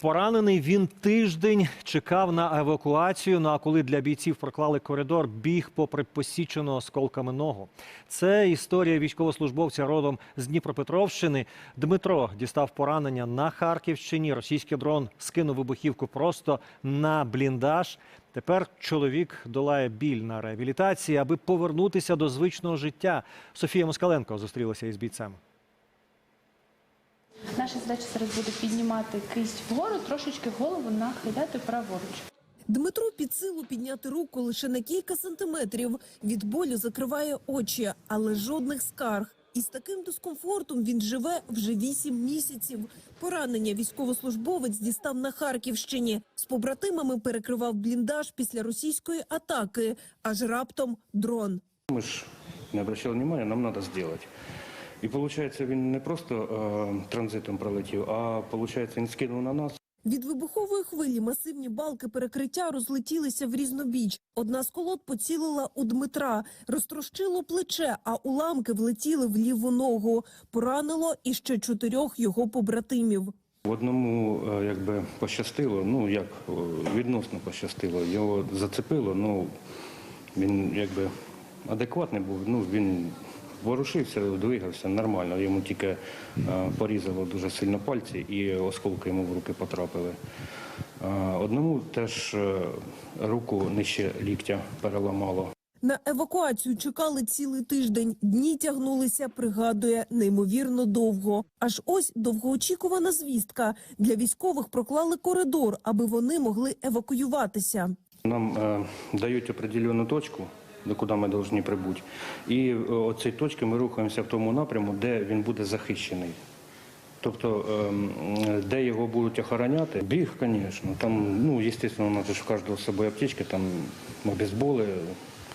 Поранений він тиждень чекав на евакуацію. Ну а коли для бійців проклали коридор, біг попри посічену осколками ногу. Це історія військовослужбовця родом з Дніпропетровщини. Дмитро дістав поранення на Харківщині. Російський дрон скинув вибухівку просто на бліндаж. Тепер чоловік долає біль на реабілітації, аби повернутися до звичного життя. Софія Москаленко зустрілася із бійцем. Наша задача зараз буде піднімати кисть вгору, трошечки голову нахиляти праворуч. Дмитру під силу підняти руку лише на кілька сантиметрів. Від болю закриває очі, але жодних скарг. І з таким дискомфортом він живе вже вісім місяців. Поранення військовослужбовець дістав на Харківщині. З побратимами перекривав бліндаж після російської атаки. Аж раптом дрон. Мы ж не обращали внимания, нам надо сделать. І виходить, він не просто е, транзитом пролетів, а виходить, він скинув на нас. Від вибухової хвилі масивні балки перекриття розлетілися в різнобіч. Одна з колод поцілила у Дмитра, розтрощило плече, а уламки влетіли в ліву ногу. Поранило іще чотирьох його побратимів. В одному е, якби пощастило, ну як е, відносно пощастило. Його зацепило, ну він якби адекватний був. Ну він ворушився, двигався нормально. Йому тільки е, порізало дуже сильно пальці і осколки йому в руки потрапили. Е, Одному теж е, руку нижче ліктя переламало. На евакуацію чекали цілий тиждень. Дні тягнулися, пригадує, неймовірно довго. Аж ось довгоочікувана звістка. Для військових проклали коридор, аби вони могли евакуюватися. Нам е, дають определену точку, до куди ми повинні прибути. І е, цієї точки ми рухаємося в тому напряму, де він буде захищений. Тобто, ем, де його будуть охороняти, біг, звісно. Там, ну, звісно, у нас ж кожного з собою аптечки, там обезболи,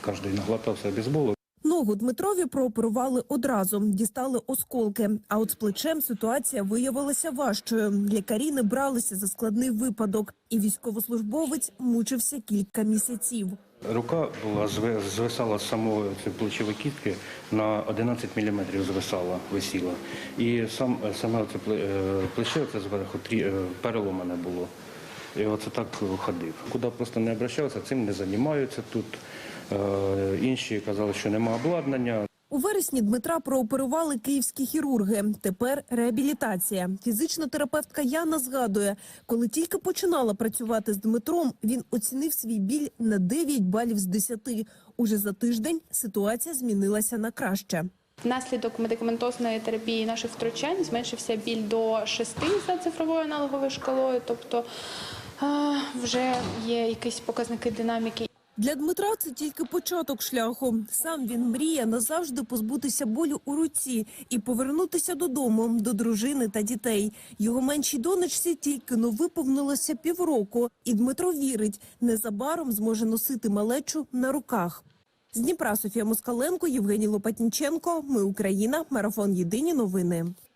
кожен наглотався обезболу. Ногу Дмитрові прооперували одразу, дістали осколки. А от з плечем ситуація виявилася важчою. Лікарі не бралися за складний випадок, і військовослужбовець мучився кілька місяців. Рука була звисала з самої плечової кітки на 11 мм звисала, висіла. І сам, саме це е, плече це зверху трі- е, переломане було. І оце так ходив. Куди просто не обращався, цим не займаються тут. Е, Інші казали, що нема обладнання. У вересні Дмитра прооперували київські хірурги. Тепер реабілітація. Фізична терапевтка Яна згадує, коли тільки починала працювати з Дмитром, він оцінив свій біль на 9 балів з 10. Уже за тиждень ситуація змінилася на краще. Внаслідок медикаментозної терапії наших втручань зменшився біль до 6 за цифровою аналоговою шкалою, тобто вже є якісь показники динаміки. Для Дмитра це тільки початок шляху. Сам він мріє назавжди позбутися болю у руці і повернутися додому, до дружини та дітей. Його меншій донечці тільки но виповнилося півроку, і Дмитро вірить, незабаром зможе носити малечу на руках. З Дніпра Софія Москаленко, Євгеній Лопатніченко. Ми Україна. Марафон Єдині новини.